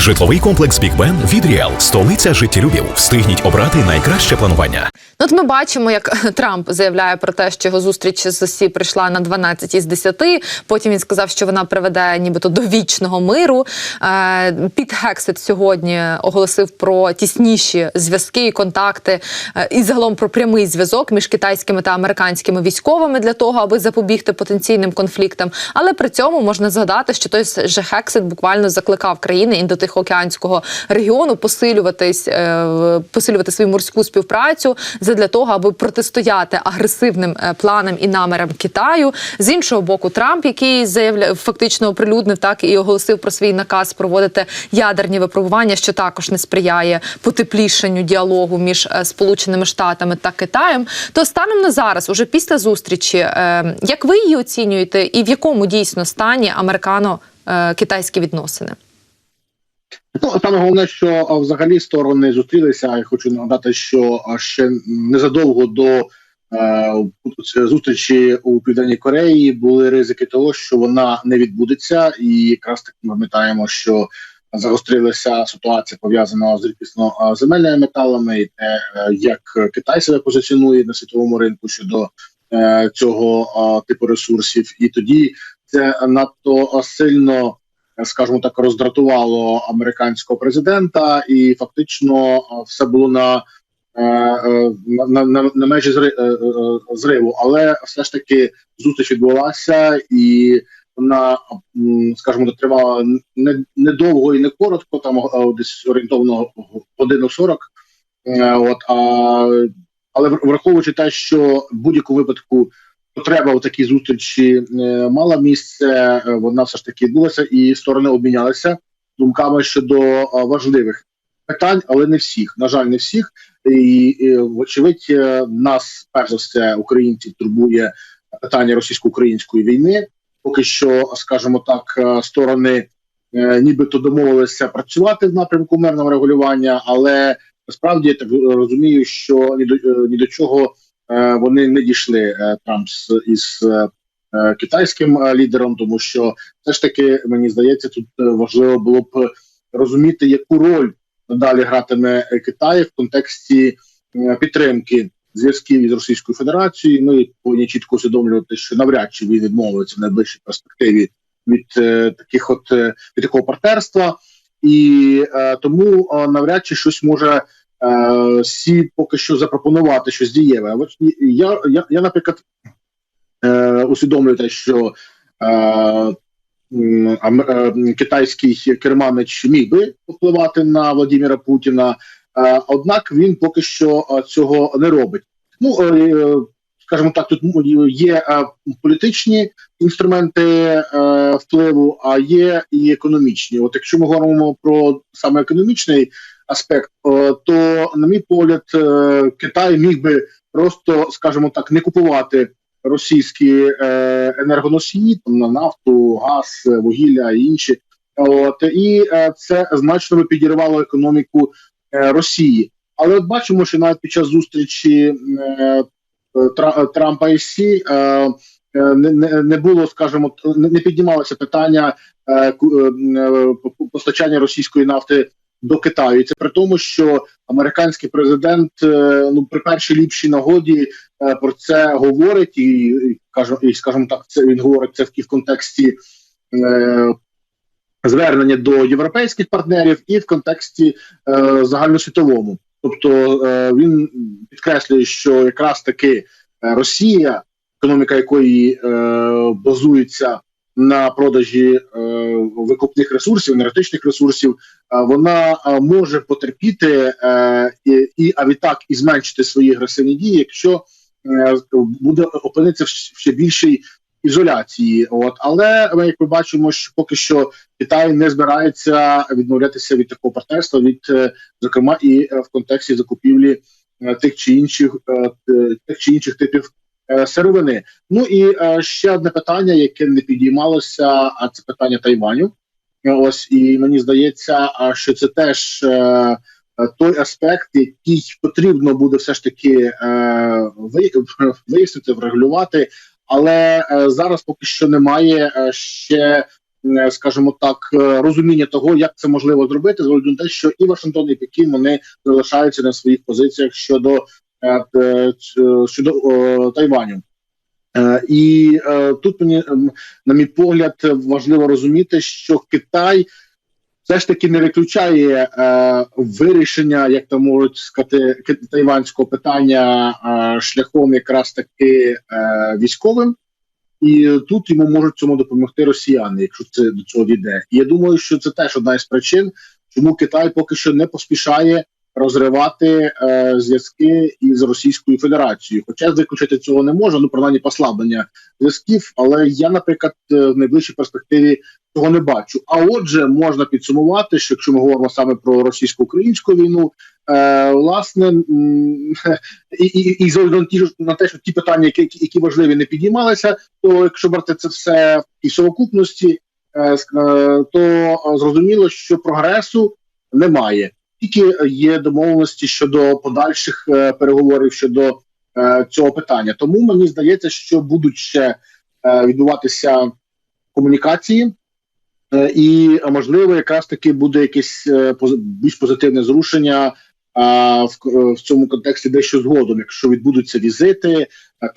Житловий комплекс Бік Бен від Ріал, столиця життєлюбів. Встигніть обрати найкраще планування. Ну, От ми бачимо, як Трамп заявляє про те, що його зустріч з ОСІ прийшла на 12 із 10. Потім він сказав, що вона приведе нібито до вічного миру. Е, Піт Гексет сьогодні оголосив про тісніші зв'язки і контакти е, і загалом про прямий зв'язок між китайськими та американськими військовими для того, аби запобігти потенційним конфліктам. Але при цьому можна згадати, що той же Гексет буквально закликав країни індотихоокеанського регіону посилюватись, е, посилювати свою морську співпрацю для того, аби протистояти агресивним е, планам і намірам Китаю. З іншого боку, Трамп, який заявляв, фактично оприлюднив так і оголосив про свій наказ проводити ядерні випробування, що також не сприяє потеплішенню діалогу між е, Сполученими Штатами та Китаєм. То станом на зараз, уже після зустрічі, як ви її оцінюєте, і в якому дійсно стані американо-китайські відносини? Ну саме головне, що взагалі сторони зустрілися. Я хочу нагадати, що ще незадовго до е, зустрічі у південній Кореї були ризики того, що вона не відбудеться, і якраз таки ми пам'ятаємо, що загострилася ситуація пов'язана з рідкісно земельними металами, і те, е, як Китай себе позиціонує на світовому ринку щодо е, цього а, типу ресурсів, і тоді це надто сильно скажімо так, роздратувало американського президента, і фактично е, все було на е, е, на, на, на межі зриву. Але все ж таки зустріч відбулася, і вона, скажімо, тривала не недовго і не коротко, там десь орієнтовно годину 40. От а але враховуючи те, що в будь-якому випадку потреба у такій зустрічі е, мала місце. Е, вона все ж таки відбулася, і сторони обмінялися думками щодо е, важливих питань, але не всіх. На жаль, не всіх. І, і вочевидь, нас перш за все українців турбує питання російсько-української війни. Поки що, скажімо так, сторони нібито домовилися працювати в напрямку мирного регулювання, але насправді я так розумію, що ні до ні до чого. Е, вони не дійшли е, Трамп із е, китайським лідером, тому що все ж таки мені здається, тут важливо було б розуміти, яку роль надалі гратиме Китай в контексті підтримки зв'язків із Російською Федерацією. Ми повинні чітко усвідомлювати, що навряд чи він відмовиться в найближчій перспективі від таких, от від такого партнерства, і тому навряд чи щось може. Е, Сі поки що запропонувати щось дієве. От я, я, я наприклад, е, усвідомлюю те, що е, китайський керманич міг би впливати на Владимира Путіна, однак він поки що цього не робить. Ну скажімо так, тут є е, політичні інструменти впливу, а є і економічні. От якщо ми говоримо про саме економічний аспект, е, то, на мій погляд, е, Китай міг би просто, скажімо так, не купувати російські е, енергоносії там на нафту, газ, вугілля і інші. От і це значно би підірвало економіку Росії. Але от бачимо, що навіть під час зустрічі Трампа і Сі не, не, не було, скажімо, не піднімалося питання постачання російської нафти до Китаю. І Це при тому, що американський президент е, ну при першій ліпшій нагоді е, про це говорить, і каже, і скажімо так, це він говорить це в контексті. Е, Звернення до європейських партнерів і в контексті е, загальносвітовому, тобто е, він підкреслює, що якраз таки Росія, економіка якої е, базується на продажі е, викупних ресурсів, енергетичних ресурсів, е, вона е, може потерпіти і, а відтак і зменшити свої агресивні дії, якщо буде опинитися в ще більшій ізоляції. От але ми як ми бачимо, що поки що Китай не збирається відмовлятися від такого партнерства, від зокрема і в контексті закупівлі тих чи інших тих чи інших типів сировини. Ну і е, ще одне питання, яке не підіймалося, а це питання Тайваню. Ось і мені здається, що це теж е, той аспект, який потрібно буде все ж таки вияснити, врегулювати. Але зараз поки що немає ще е, скажімо так, е, розуміння того, як це можливо зробити, з на те, що і Вашингтон, і Пекін вони залишаються на своїх позиціях щодо е, е, щодо е, Тайваню. Е, І е, тут мені, на мій погляд, важливо розуміти, що Китай все ж таки не виключає е, вирішення, як то можуть сказати, тайванського питання е, шляхом якраз таки е, військовим. І тут йому можуть цьому допомогти росіяни, якщо це до цього дійде. І я думаю, що це теж одна із причин, чому Китай поки що не поспішає розривати е, зв'язки із Російською Федерацією. Хоча виключити цього не може, ну принаймні послаблення зв'язків. Але я, наприклад, е, в найближчій перспективі цього не бачу. А отже, можна підсумувати, що якщо ми говоримо саме про російсько-українську війну, е, власне і, і, і на те, що ті питання, які, які- важливі, не підіймалися, то якщо брати це все тій совокупності, е, е, то е, зрозуміло, що прогресу немає. Тільки є домовленості щодо подальших е, переговорів щодо е, цього питання. Тому мені здається, що будуть ще е, відбуватися комунікації, і можливо, якраз таки буде якесь більш позитивне зрушення. А в, в цьому контексті дещо згодом, якщо відбудуться візити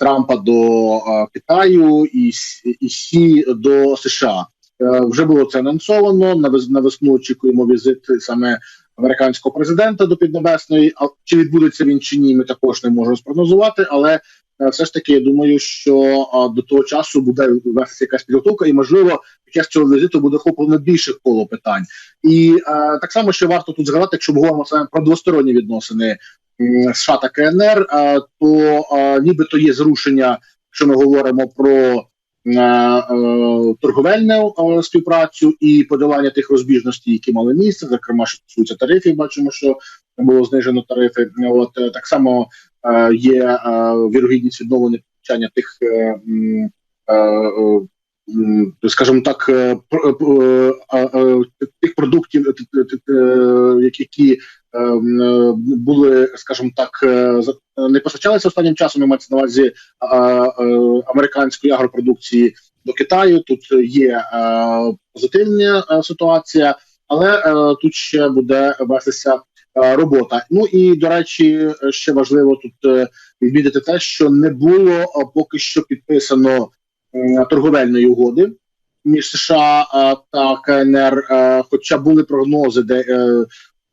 Трампа до е, Китаю і, і Сі до США, Е, вже було це анонсовано. На весну очікуємо візит саме американського президента до Піднебесної. А чи відбудеться він чи ні, ми також не можемо спрогнозувати. Але е, все ж таки я думаю, що до того часу буде вестися якась підготовка, і можливо під час цього візиту буде охоплено більше коло питань. І е, так само ще варто тут згадати, якщо ми говоримо саме про двосторонні відносини США та КНР, е, то е, нібито є зрушення, якщо ми говоримо про е, е, торговельну е, співпрацю і подолання тих розбіжностей, які мали місце, зокрема, що стосується тарифів, бачимо, що було знижено тарифи. От е, так само е, є е, вірогідність відновлення постачання тих. е, е, е, скажімо так, е, е, е, е, тих продуктів, е, е, які- е, е, були, скажімо так, е, не постачалися останнім часом. я мається на увазі е, е, американської агропродукції до Китаю. Тут є е, позитивна е, ситуація, але е, тут ще буде вестися е, робота. Ну і до речі, ще важливо тут е, відмітити те, що не було е, поки що підписано торговельної угоди між США е, та КНР. е, Хоча були прогнози, де е,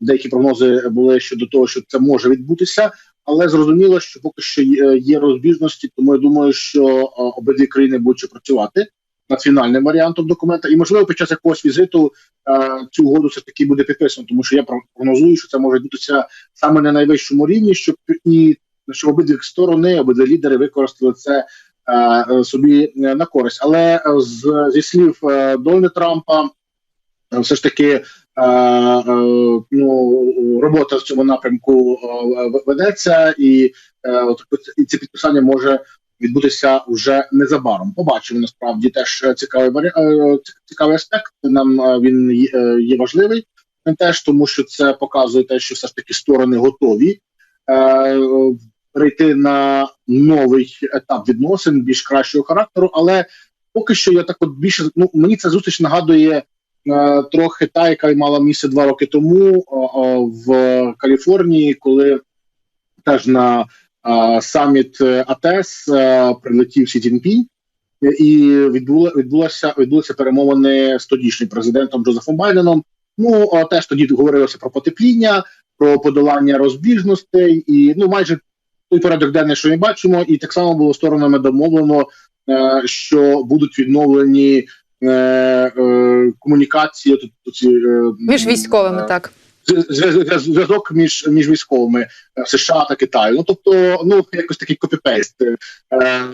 деякі прогнози були щодо того, що це може відбутися. Але зрозуміло, що поки що є, є розбіжності, тому я думаю, що е, обидві країни будуть працювати над фінальним варіантом документа, і можливо під час якогось візиту е, цю угоду все таки буде підписано, тому що я прогнозую, що це може відбутися саме на найвищому рівні, щоб і щоб обидві сторони, обидві лідери використали це е, е, собі е, на користь. Але е, з зі слів е, Дональда Трампа, е, все ж таки. Е, Ну, робота в цьому напрямку е, ведеться, і, е, от, це підписання може відбутися вже незабаром. Побачимо насправді теж цікавий цікавий аспект. Нам він є, важливий теж, тому що це показує те, що все ж таки сторони готові перейти на новий етап відносин більш кращого характеру. Але поки що я так от більше ну мені ця зустріч нагадує. Е, Трохи та, яка мала місце два роки тому о, о, в Каліфорнії, коли теж на саміт е, АТЕС е, прилетів Сі Цзіньпінь, і відбула відбулася відбулися перемовини з тодішнім президентом Джозефом Байденом. Ну теж тоді говорилося про потепління, про подолання розбіжностей, і ну майже той порядок денний, що ми бачимо, і так само було сторонами домовлено, е, що будуть відновлені е, е, комунікації тут ці е, Між військовими, е, так. зв'яз- зв'яз- зв'язок між між військовими США та Китаю. Ну тобто, ну якось такий копіпейст е,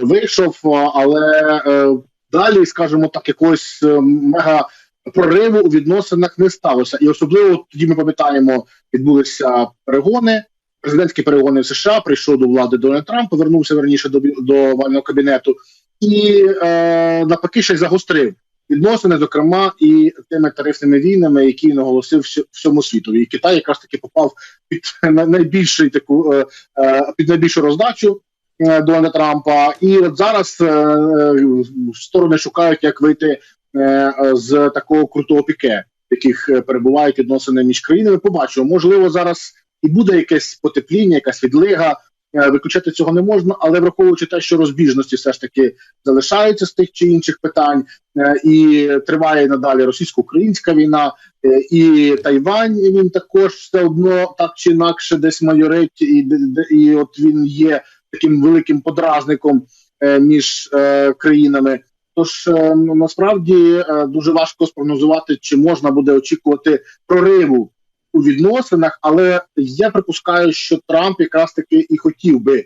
вийшов, але е, далі, скажімо так, якогось мега прориву у відносинах не сталося. І особливо тоді ми пам'ятаємо, відбулися перегони. Президентські перегони в США прийшов до влади Дональд Трамп, повернувся верніше до до овального кабінету, і е, навпаки ще й загострив відносини, зокрема, і тими тарифними війнами, які всю- всьому світові. І Китай якраз таки попав під на- найбільший таку е, е, під найбільшу роздачу е, Дональда Трампа. І от зараз сторони шукають, як вийти з такого крутого піке, в яких перебувають відносини між країнами. Побачимо, можливо, зараз і буде якесь потепління, якась відлига. Е, Виключати цього не можна, але враховуючи те, що розбіжності все ж таки залишаються з тих чи інших питань, е, і триває надалі російсько-українська війна, е, і Тайвань він також все одно так чи інакше десь майорить, і, і от він є таким великим подразником між країнами. Тож насправді дуже важко спрогнозувати, чи можна буде очікувати прориву у відносинах, але я припускаю, що Трамп якраз таки і хотів би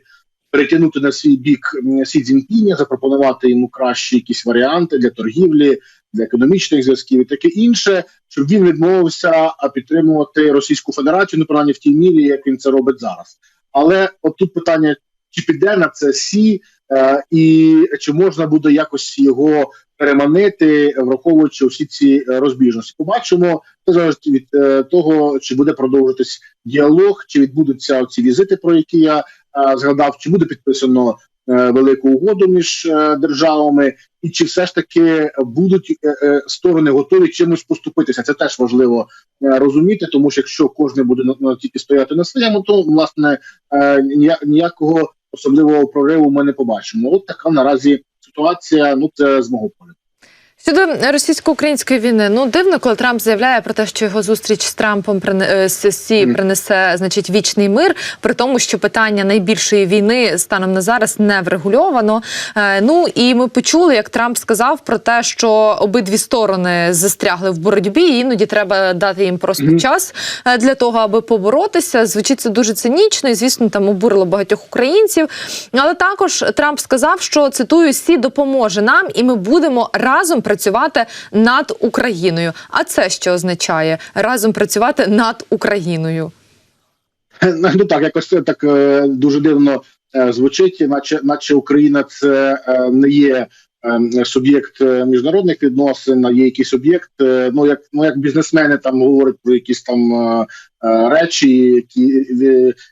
перетягнути на свій бік Сі Цзіньпіня, запропонувати йому кращі якісь варіанти для торгівлі, для економічних зв'язків і таке інше, щоб він відмовився підтримувати Російську Федерацію, ну принаймні в тій мірі, як він це робить зараз. Але от тут питання: чи піде на це Сі, е, і чи можна буде якось його переманити, враховуючи усі ці е, розбіжності? Побачимо, це залежить від е, того, чи буде продовжитись діалог, чи відбудуться ці візити, про які я е, згадав, чи буде підписано е, велику угоду між е, державами, і чи все ж таки будуть е, е, сторони готові чимось поступитися? Це теж важливо е, розуміти, тому що якщо кожен буде на, на тільки стояти на своєму, то власне е, ніякого особливого прориву ми не побачимо. От така наразі ситуація. Ну це з мого погляду. Щодо російсько-української війни, ну дивно, коли Трамп заявляє про те, що його зустріч з Трампом прине- е, Сі принесе значить вічний мир, при тому, що питання найбільшої війни станом на зараз не врегульовано. Е, ну і ми почули, як Трамп сказав про те, що обидві сторони застрягли в боротьбі, і іноді треба дати їм просто Мгм. час е, для того, аби поборотися. Звучить це дуже цинічно, і звісно, там обурило багатьох українців. Але також Трамп сказав, що цитую Сі допоможе нам, і ми будемо разом працювати над Україною. А це що означає разом працювати над Україною? Ну так, якось це так е, дуже дивно е, звучить, наче, наче Україна це е, не є суб'єкт е, міжнародних відносин, є якийсь об'єкт. е, Ну як ну як бізнесмени там говорять про якісь там е, речі, які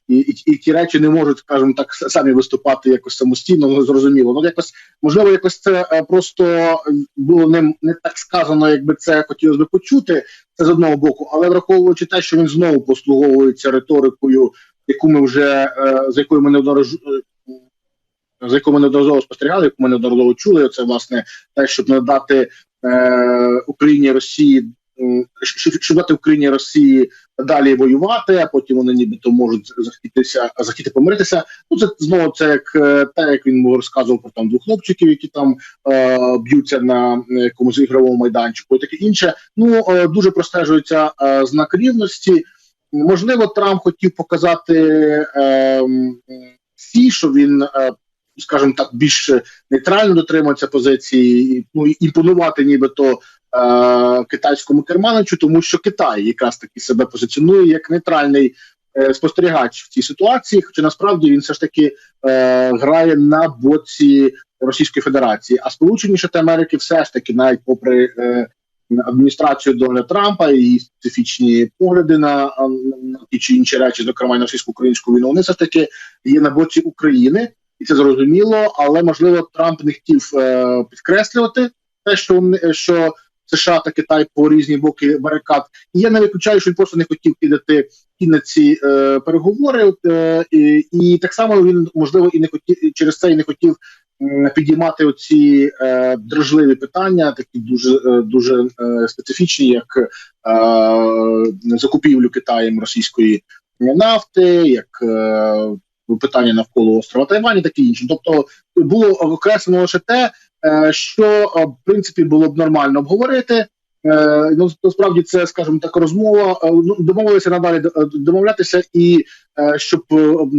і, і, і ті речі не можуть, скажімо так, самі виступати якось самостійно. Ну зрозуміло. Ну якось можливо, якось це просто було не, не так сказано, якби це хотілося би почути. Це з одного боку, але враховуючи те, що він знову послуговується риторикою, яку ми вже за якою ми неодноразово за яку ми неодноразово спостерігали, яку ми неодноразово чули. Це власне те, щоб надати е, Україні Росії, м, щоб, дати Україні Росії далі воювати, а потім вони нібито можуть захотітися захотіти помиритися. Ну це знову це як е, те, як він розказував про там двох хлопчиків, які там е, б'ються на якомусь ігровому майданчику, і таке інше. Ну е, дуже простежується е, знак рівності. Можливо, Трамп хотів показати е, всі, що він, е, скажімо так, більш нейтрально дотримується позиції, ну імпонувати, нібито е, китайському керманичу, тому що Китай якраз таки себе позиціонує як нейтральний. е, Спостерігач в цій ситуації, хоча насправді він все ж таки е, грає на боці Російської Федерації, а Сполучені Штати Америки все ж таки, навіть попри е, адміністрацію Дональда Трампа і її специфічні погляди на, на ті чи інші речі, зокрема на російсько-українську війну, вони все ж таки є на боці України, і це зрозуміло. Але можливо Трамп не хотів е, підкреслювати те, що що США та Китай по різні боки барикад. І я не виключаю, що він просто не хотів кидати і на ці е, переговори. Е, і, і так само він можливо і не хотів через це і не хотів підіймати оці е, дрожливі питання, такі дуже е, дуже е, специфічні, як е, закупівлю Китаєм російської нафти, як е, питання навколо острова Тайвань, і таке інше. Тобто було окреслено лише те, е, що е, в принципі було б нормально обговорити. Е, ну насправді це, скажімо так, розмова. Ну, домовилися надалі домовлятися, і щоб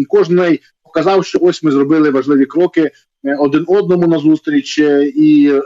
кожний показав, що ось ми зробили важливі кроки один одному на зустріч, е, і,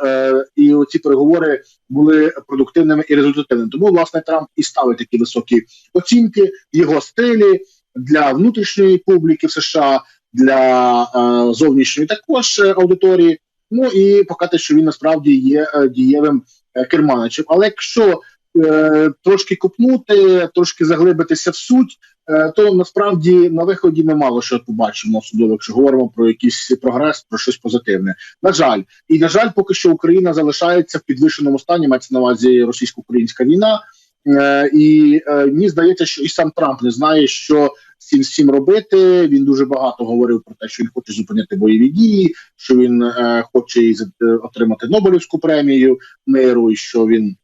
і ці переговори були продуктивними і результативними. Тому власне Трамп і ставить такі високі оцінки його стилі для внутрішньої публіки в США, для е, зовнішньої також аудиторії. Ну і показати, що він насправді є е, дієвим е, керманичем. Але якщо е, трошки купнути, трошки заглибитися в суть, е, то насправді на виході ми мало що побачимо особливо, якщо говоримо про якийсь прогрес, про щось позитивне. На жаль, і на жаль, поки що Україна залишається в підвищеному стані. Мається на увазі російсько-українська війна. Е, і е, мені здається, що і сам Трамп не знає, що всім всім робити. Він дуже багато говорив про те, що він хоче зупинити бойові дії, що він е, хоче отримати Нобелівську премію миру, і що він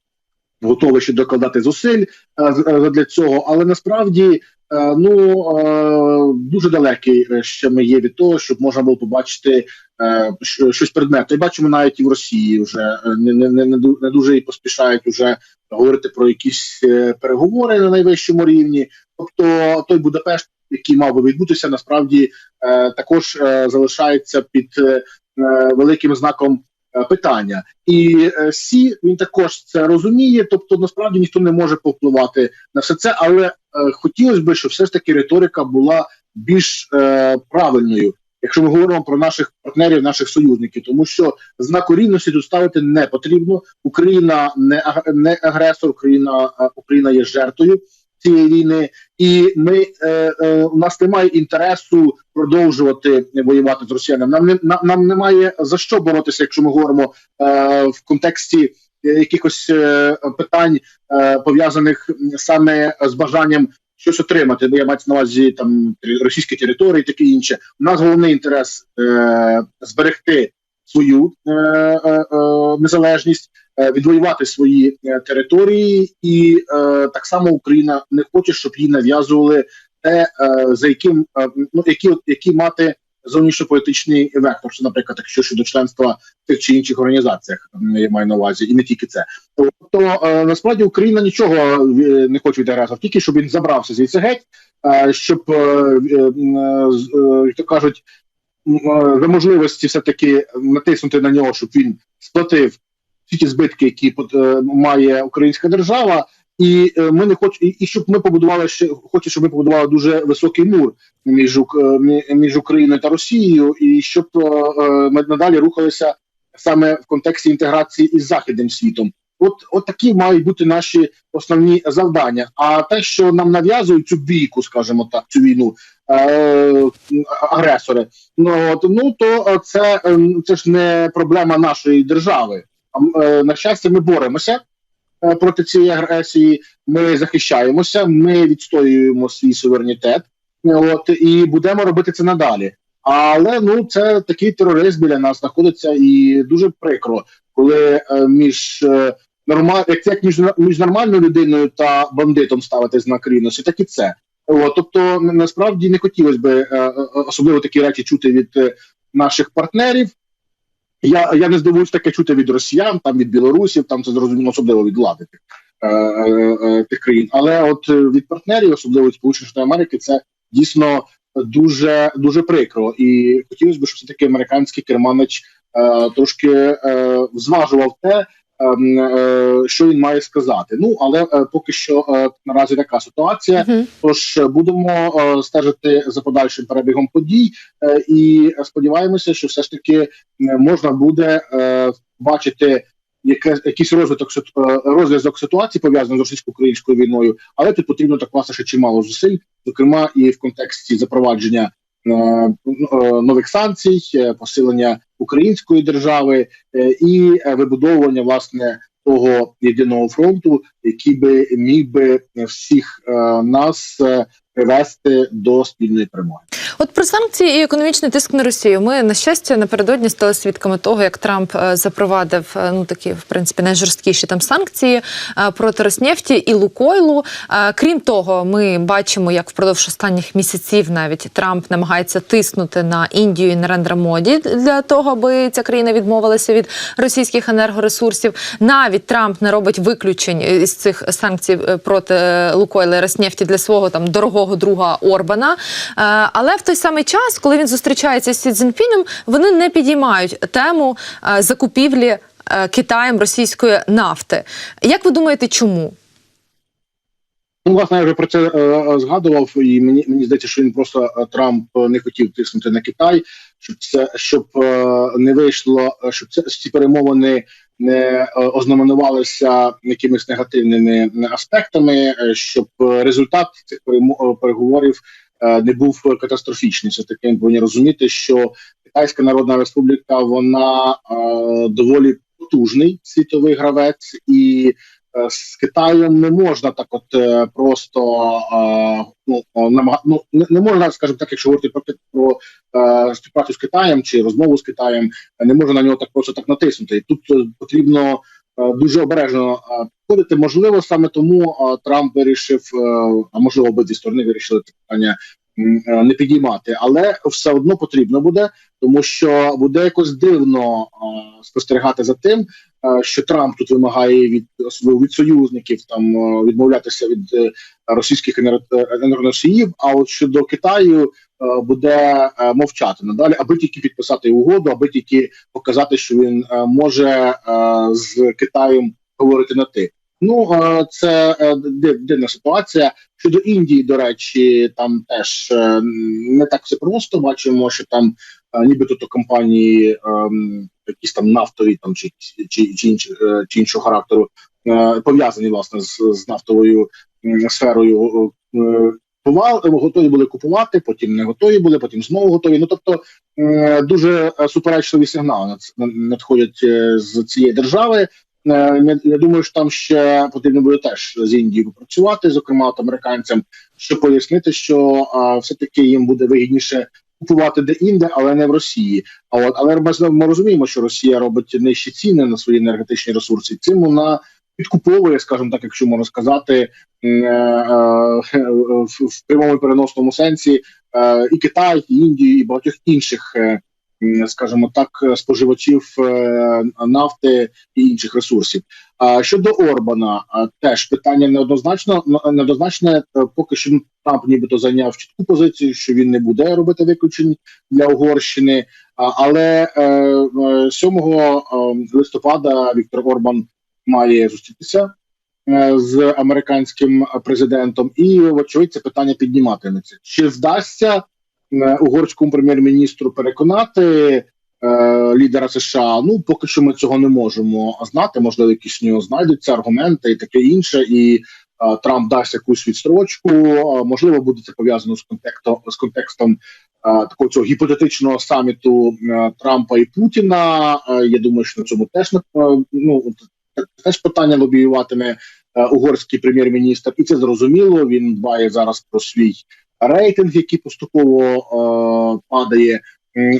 готовий ще докладати зусиль е, е, для цього. Але насправді е, ну дуже далекий ще ми є від того, щоб можна було побачити щось предметне. Бачимо навіть і в Росії вже не, не, не, не дуже і поспішають уже говорити про якісь переговори на найвищому рівні. Тобто той Будапешт, який мав би відбутися, насправді також залишається під великим знаком питання. І е, Сі він також це розуміє. Тобто, насправді ніхто не може повпливати на все це, але е, хотілося б, щоб все ж таки риторика була більш е, правильною. Якщо ми говоримо про наших партнерів, наших союзників, тому що знаку рівності тут ставити не потрібно. Україна не аг- агресор, Україна е, Україна є жертвою цієї війни, і ми е, е, у нас немає інтересу продовжувати воювати з росіянами. Нам не нам, нам немає за що боротися, якщо ми говоримо е, в контексті якихось е, питань е, пов'язаних саме з бажанням щось отримати. Бо я маю на увазі там російські території, таке інше. У нас головний інтерес е, зберегти свою е, е, е, незалежність, відвоювати свої е, території, і е, так само Україна не хоче, щоб їй нав'язували те, е, за яким е, ну які які мати зовнішньополітичний вектор. Що, наприклад, якщо щодо членства в тих чи інших організаціях, я маю на увазі, і не тільки це. Тобто е, насправді Україна нічого е, не хоче від агресора, тільки щоб він забрався звідси геть, е, щоб е, е, е, як то кажуть. е, За можливості все таки натиснути на нього, щоб він сплатив всі ті збитки, які е, має українська держава, і е, ми не хоч і, щоб ми побудували ще хоче, щоб ми побудували дуже високий мур між е, між Україною та Росією, і щоб ми надалі рухалися саме в контексті інтеграції із західним світом. От, от такі мають бути наші основні завдання. А те, що нам нав'язують цю бійку, скажімо так, цю війну агресори, ну, от, ну то це, це ж не проблема нашої держави. Е, на щастя, ми боремося е, проти цієї агресії. Ми захищаємося, ми відстоюємо свій суверенітет. е, От і будемо робити це надалі. Але ну це такий терорист біля нас знаходиться, і дуже прикро, коли між е, нормаль, як, як між, між нормальною людиною та бандитом ставити знак рівності, так і це. От, тобто, насправді не хотілося б особливо такі речі чути від наших партнерів. Я, я не здивуюсь таке чути від росіян, там від білорусів, там це зрозуміло, особливо від влади тих, е, е, е, тих країн. Але от е, від партнерів, особливо від Сполучених Штатів Америки, це дійсно дуже дуже прикро. І хотілося б, щоб все таки американський керманич е, трошки е, зважував те, що він має сказати. Ну але е, поки що е, наразі така ситуація. Мгм. Тож е, будемо е, стежити за подальшим перебігом подій, е, і сподіваємося, що все ж таки е, можна буде е, бачити яке, якийсь розвиток е, розв'язок ситуації пов'язаний з російсько-українською війною, але тут потрібно так докласти ще чимало зусиль, зокрема і в контексті запровадження. Е, е, Нових санкцій, е, посилення української держави і вибудовування власне того єдиного фронту, який би міг би всіх нас привести до спільної перемоги. От про санкції і економічний тиск на Росію. Ми на щастя напередодні стали свідками того, як Трамп е, запровадив е, ну такі, в принципі, найжорсткіші там санкції е, проти Роснефті і Лукойлу. Крім того, ми бачимо, як впродовж останніх місяців навіть Трамп намагається тиснути на Індію і Нарендра Моді для того, аби ця країна відмовилася від російських енергоресурсів. Навіть Трамп не робить виключень із цих санкцій проти Лукойла і Роснефті для свого там дорогого друга Орбана. Е, Але в той самий час, коли він зустрічається з Сі Цзіньпіном, вони не підіймають тему е, закупівлі е, Китаєм російської нафти. Як ви думаєте, чому? Ну, власне, я вже про це е, згадував, і мені мені здається, що він просто Трамп не хотів тиснути на Китай, щоб це щоб е, не вийшло, щоб це ці перемовини ознаменувалися якимись негативними аспектами, е, щоб результат цих е, переговорів е, не був катастрофічний. Все таки повинні розуміти, що Китайська Народна Республіка вона е, доволі потужний світовий гравець, і е, з Китаєм не можна так, от е, просто е, ну ну, не, можна, скажімо так, якщо говорити про, про е, співпрацю з Китаєм чи розмову з Китаєм, не можна на нього так просто так натиснути. І тут е, потрібно е, дуже обережно е, підходити. Можливо, саме тому е, Трамп вирішив, е, а можливо, обидві сторони вирішили це питання е, не підіймати, але все одно потрібно буде, тому що буде якось дивно е, спостерігати за тим, е, що Трамп тут вимагає від від союзників там е, відмовлятися від е, російських енер- е, енергоносіїв. А от щодо Китаю е, буде е, мовчати надалі, аби тільки підписати угоду, аби тільки показати, що він е, може е, з Китаєм говорити на ти. Ну е, це е, дивна ситуація. Щодо Індії, до речі, там теж е, не так все просто. Бачимо, що там е, нібито то компанії, ем, якісь там нафтові там чи чи, чи, е, чи іншого характеру, е, пов'язані власне з, з нафтовою сферою. е, готові були купувати, потім не готові були, потім знову готові. Ну тобто дуже суперечливі сигнали над- надходять з цієї держави. Я, думаю, що там ще потрібно буде теж з Індією попрацювати, зокрема от американцям, щоб пояснити, що все таки їм буде вигідніше купувати де інде, але не в Росії. А от але ми, ми розуміємо, що Росія робить нижчі ціни на свої енергетичні ресурси. Цим вона підкуповує, скажімо так, якщо можна сказати, е, е, в, прямому переносному сенсі е, і Китай, і Індію, і багатьох інших. Скажімо так, споживачів нафти і інших ресурсів. Щодо Орбана, теж питання неоднозначно неоднозначне. Е, Поки що Трамп нібито зайняв чітку позицію, що він не буде робити виключень для Угорщини. Але е, е, 7 е, листопада Віктор Орбан має зустрітися з американським президентом, і вочевидь це питання підніматиметься. Чи вдасться угорському прем'єр-міністру переконати лідера США? Ну поки що ми цього не можемо знати. Можливо, якісь в нього знайдуться аргументи і таке інше. І е, Трамп дасть якусь відстрочку. е, можливо, буде це пов'язано з контекстом з контекстом. е, Такого цього гіпотетичного саміту е, Трампа і Путіна. Е, Я думаю, що на цьому теж е, ну теж питання лобіюватиме е, угорський прем'єр-міністр, і це зрозуміло. Він дбає зараз про свій рейтинг, який поступово е, падає.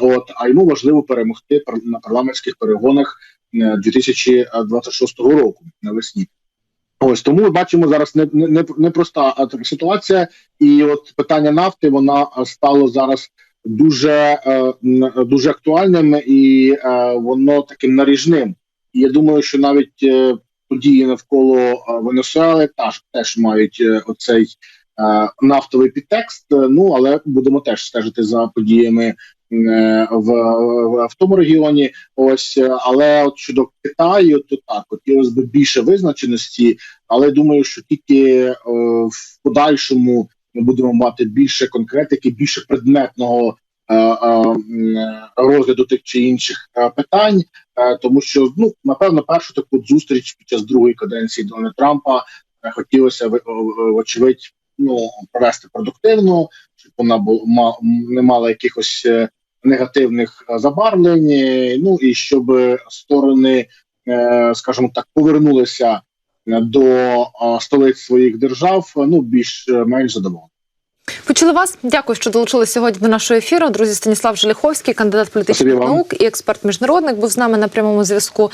От а йому важливо перемогти на парламентських перегонах е, 2026 року навесні. Ось тому ми бачимо зараз не, не, не- непроста а, ситуація, і от питання нафти вона а, стало зараз дуже е, дуже актуальним і е, воно таким наріжним. І я думаю, що навіть е, події навколо е, Венесуели теж теж мають е, оцей е, нафтовий підтекст. Е, Ну але будемо теж стежити за подіями е, в, в, в тому регіоні. Ось е, але от щодо Китаю, то так хотілося б більше визначеності, але думаю, що тільки е, в подальшому ми будемо мати більше конкретики, більше предметного. е, е, Розгляду тих чи інших е, питань, Е, тому що ну напевно першу таку зустріч під час другої каденції Дональда Трампа е, хотілося вочевидь ну провести продуктивно, щоб вона бу- ма- не мала якихось е, негативних забарвлень. Ну і щоб сторони, е, скажімо так, повернулися до е, столиць своїх держав. Ну більш е, менш задоволені. Почули вас. Дякую, що долучилися сьогодні до нашого ефіру. Друзі, Станіслав Желіховський, кандидат політичних наук і експерт міжнародник, був з нами на прямому зв'язку.